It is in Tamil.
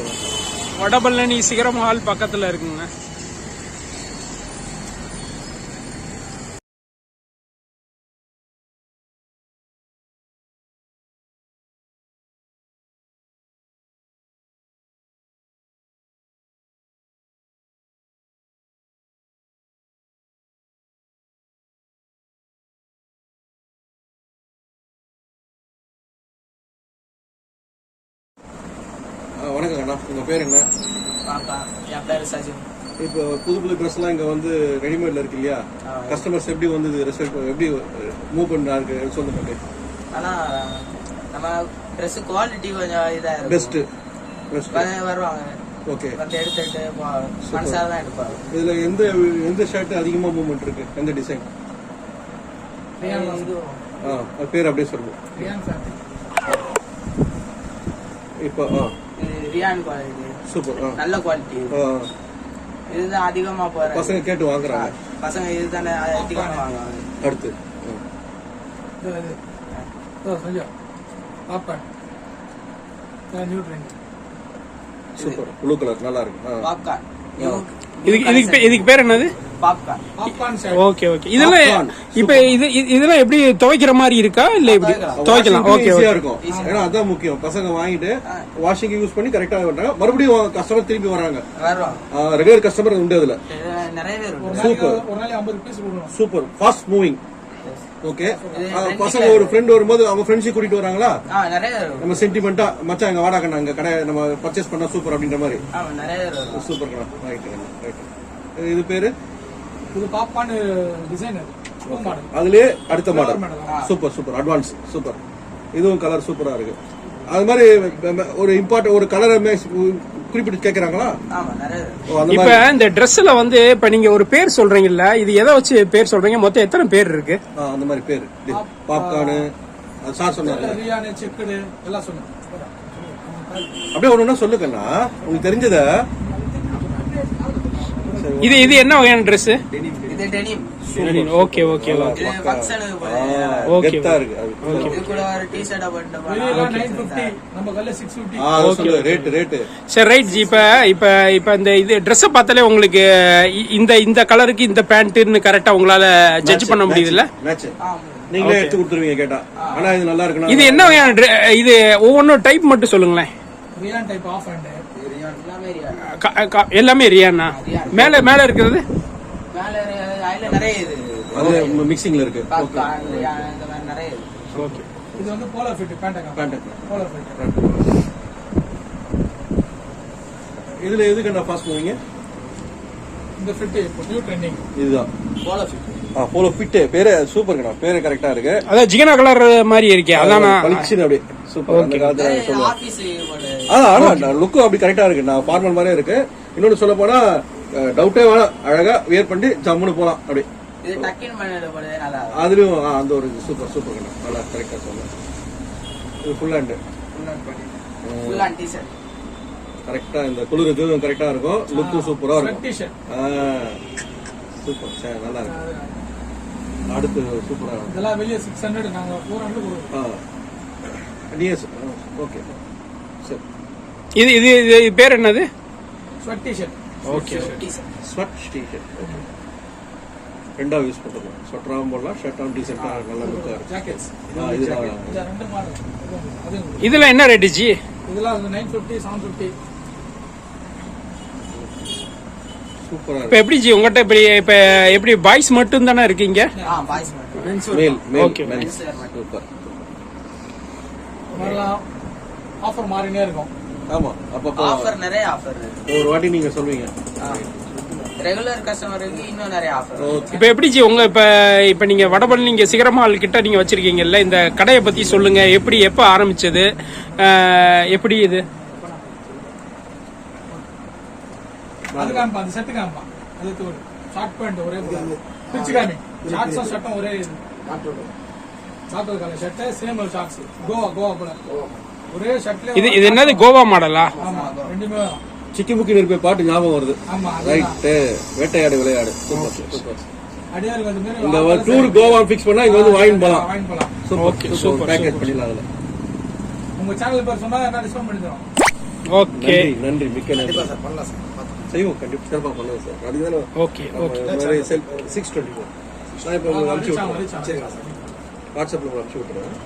ஓகே வடபழனி சிகரம் ஹால் பக்கத்தில் இருக்குங்க. வணக்கம் அண்ணா உங்க பேர் என்ன? பாப்பா என் பேர் சஜின். இப்போ புது புது ட்ரெஸ் எல்லாம் இங்க வந்து ரெடிமேட்ல இருக்கு இல்லையா. கஸ்டமர்ஸ் எப்படி வந்து ரிசல்ட் எப்படி மூவ் பண்றாங்க சொல்லுங்க ஆனா நம்ம ட்ரெஸ் குவாலிட்டி கொஞ்சம் இதா இருக்கும். பெஸ்ட் பெஸ்ட் கொஞ்சம் வருவாங்க. ஓகே இதுல எந்த எந்த ஷர்ட் அதிகமா மூவ்மெண்ட் இருக்கு? எந்த டிசைன் இது. பேர் அப்படியே சொல்லுங்க. இப்போ ஆ. ரியான் குவாலிட்டி சூப்பர் நல்ல குவாலிட்டி. இதுதான் அதிகமா போற பசங்க கேட்டு வாங்குறாங்க. பசங்க இதுதானே அதிகமா வாங்குவாங்க. அடுத்து. சூப்பர் ப்ளூ கலர் நல்லா இருக்கு. பாப்கார்ன். இதுக்கு இதுக்கு பேர் என்னது? ஓகே ஓகே இதெல்லாம் Popcorn. இப்ப இது இது- இதெல்லாம் எப்படி துவைக்கிற மாதிரி இருக்கா? இல்ல எப்படி? துவைக்கலாம். ஓகே ஈஸியா இருக்கும். ஏன்னா அதான் முக்கியம். பசங்க வாங்கிட்டு வாஷிங் யூஸ் பண்ணி கரெக்டா பண்றாங்க. மறுபடியும் கஸ்டமர் திருப்பி வராங்க. ரெகுலர் கஸ்டமர் உண்டு அதுல. Super super fast moving okay பசங்க ஒரு ஃப்ரெண்ட் வரும்போது அவங்க ஃப்ரெண்ட்ஸையும் கூட்டிட்டு வராங்க ஆ நிறைய பேர் வருவாங்க. நம்ம சென்டிமெண்டா மச்சான் எங்க வாடா கண்ணா எங்க கடை நம்ம பர்ச்சேஸ் பண்ணா சூப்பர் அப்படின்ற மாதிரி. சூப்பர் ரைட் ரைட் இது பேரு? இது அதுலயே அடுத்த model. Super super advance super இதுவும் கலர் சூப்பரா இருக்கு. அது மாதிரி ஒரு இம்பார்ட்டன் ஒரு கலரை குறிப்பிட்டு கேக்குறாங்களா? இப்ப இந்த ட்ரெஸ்ல வந்து இப்ப நீங்க ஒரு பேர் சொல்றீங்கல்ல இது எதை வச்சு பேர் சொல்றீங்க? மொத்தம் எத்தனை பேர் இருக்கு? அந்த மாதிரி பேரு. பாப்கார்னு அது சார் சொன்னாங்க அப்படியே ஒண்ணு சொல்லுங்கண்ணா. உங்களுக்கு தெரிஞ்சத. இது இது என்ன வகையான ட்ரெஸ் இது டெனிம் ஓகே ஓகே ஓகே ஃபங்க்ஷனுக்கு கெத்தா இருக்கு. இது கூட ஒரு போட்டு நம்ம கல்ல ஆ, சரி ரைட் ஜி இப்ப இப்ப இப்ப இந்த இது ட்ரெஸ் பார்த்தாலே உங்களுக்கு இந்த இந்த கலருக்கு இந்த பேண்ட்னு கரெக்டா உங்களால ஜட்ஜ் பண்ண முடியுதுல்ல? மேட்ச் நீங்களே எடுத்து கொடுத்துருவீங்க கேட்டா. ஆனா இது நல்லா இருக்குண்ணா இது என்ன வகையான இது ஒவ்வொன்றும் டைப் மட்டும் சொல்லுங்களேன். ரியான் டைப் ஆஃப் ஹேண்ட் எல்லாமே ரியா- க- க- எல்லாமே ரியானா மேல மேல இருக்கிறது? மேல நிறைய இது. அது மிக்சிங்ல இருக்கு. பாப்கார்ன் ரியா, இந்த மாதிரி நிறைய இது. ஓகே இது வந்து polar fit pant Pant. Polar fit இதுல எதுக்கு நான் ஃபாஸ்ட் மூவிங்க இந்த ஃபிட் இப்போ நியூ ட்ரெண்டிங் இதுதான். போல ஃபிட் ஆ போலோ ஃபிட் பேரு சூப்பர்ங்கண்ணா பேரு கரெக்டா இருக்கு. அதான் ஜிகனா கலர் மாதிரி இருக்கே அதான்? பளிச்சுன்னு அப்படியே. சூப்பர் அந்த காலத்துல போட்டு ஆ ஆனா லுக்கும் அப்படி கரெக்டா இருக்கு. நான் ஃபார்மல் மாதிரியே இருக்கு. இன்னொன்னு சொல்ல போனா டவுட்டே வேணாம் அழகா வியர் பண்ணி ஜம்முன்னு போலாம். அப்படி. இது டக்கின் பண்ணிட்டு போடுறது நல்லா இருக்கும். அதுலயும் அந்த ஒரு சூப்பர் சூப்பர் நல்லா கரெக்டா இது ஃபுல் ஹேண்ட் ஃபுல் கரெக்டா இந்த குளிருக்கு கரெக்டா இருக்கும். லுக்கும் சூப்பரா இருக்கும். சூப்பர் சரி நல்லா இருக்கு. அடுத்து சூப்பரா இருக்கும். இதெல்லாம் வெளியே சிக்ஸ் ஹண்ட்ரட் நாங்க ஃபோர் ஹண்ட்ரட் டிஎஸ் ஓகே சரி. இது இது இது பேர் என்னது? Sweat T-shirt okay sweat T-shirt ரெண்டா யூஸ் பண்ணிக்கலாம் ஸ்வெட்டராகவும் போடலாம் ஷர்ட்டாகவும் டிஷர்ட்டாக நல்ல லுக்காக இருக்கும். ஜாக்கெட்ஸ் ஆ, இதுதான் இது ரெண்டு மாடல். அது இதுல என்ன ரேட்டு ஜி இதெல்லாம் நைன் ஃபிஃப்டி செவன் ஃபிஃப்டி சூப்பராக இப்ப எப்படி ஜி உங்ககிட்ட இப்படி இப்ப எப்படி பாய்ஸ் மட்டும் தானே இருக்கீங்க? மேல். சூப்பர் மாதிரிலாம் ஆஃபர் மாறினே இருக்கும். ஆமா அப்பப்போ ஆஃபர் நிறைய ஆஃபர் இருக்கு. ஒரு வாட்டி நீங்க சொல்வீங்க ரெகுலர் கஸ்டமருக்கு இன்னும் நிறைய ஆஃபர் ஓகே இப்ப எப்படி ஜி உங்க இப்ப இப்ப நீங்க வடபழனி நீங்க சிகரமால் கிட்ட நீங்க வச்சிருக்கீங்கல்ல இந்த கடையை பத்தி சொல்லுங்க எப்படி எப்ப ஆரம்பிச்சது? எப்படி இது? அது காமிப்பா அந்த செட்டு அது ஒரு ஷார்ட் பேண்ட் ஒரே பிரிச்சு காமி ஷார்ட்ஸும் ஷர்ட்டும் ஒரே இது. Charcoal colour shirt same shorts Goa Goa போல. இது இது என்னது? கோவா மாடலா? ஆமா ரெண்டுமே வரும். சிக்கி முக்கி நிற்ப பாட்டு ஞாபகம் வருது. ஆமா அதுதான். ரைட்டு வேட்டையாடு விளையாடு. சூப்பர் சூப்பர் இந்த டூர் கோவா ஃபிக்ஸ் பண்ணா இங்க வந்து வாங்கி போலாம். Super super package. பண்ணிடலாம் அதுல. உங்க சேனல் பேர் சொன்னா என்ன டிஸ்கவுண்ட் பண்ணி தரோம் ஓகே நன்றி நன்றி. மிக்க நன்றி. சார் பண்ணலாம் சார். செய்வோம் கண்டிப்பா. சிறப்பாக பண்ணுவோம் சார். அதுக்கு தானே okay okay six twenty four நான் இப்போ உங்களுக்கு அனுப்பிச்சு விட்டுறேன். வாட்ஸ்அப்பில் உங்களுக்கு அனுப்பிச்சு விட்டுறேன்.